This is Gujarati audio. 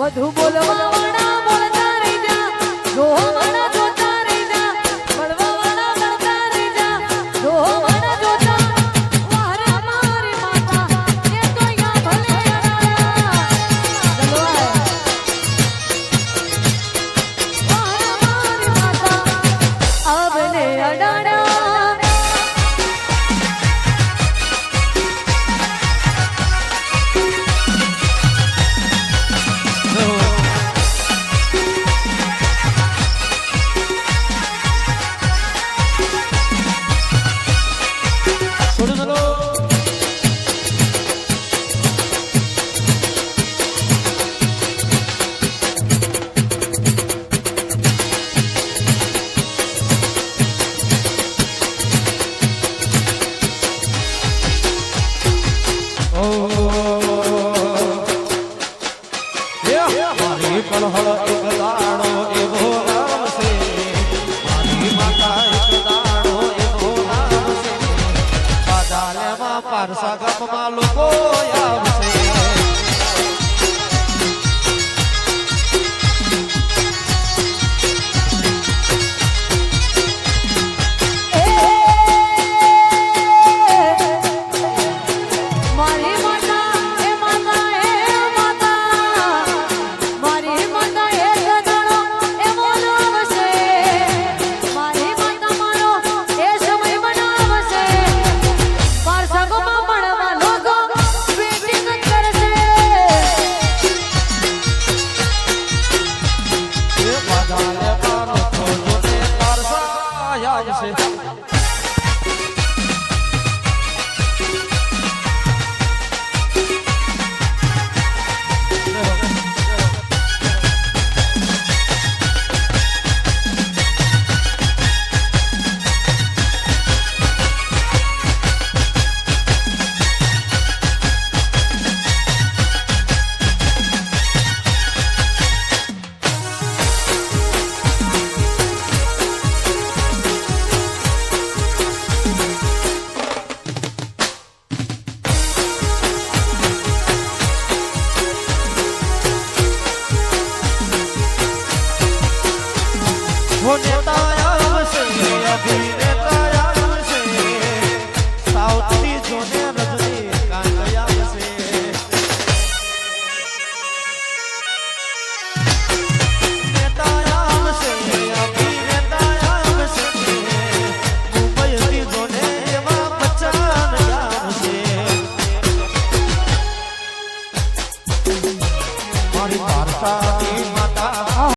વધુ બોલવા બોલતા રહી જા হলো होने तारा से अभी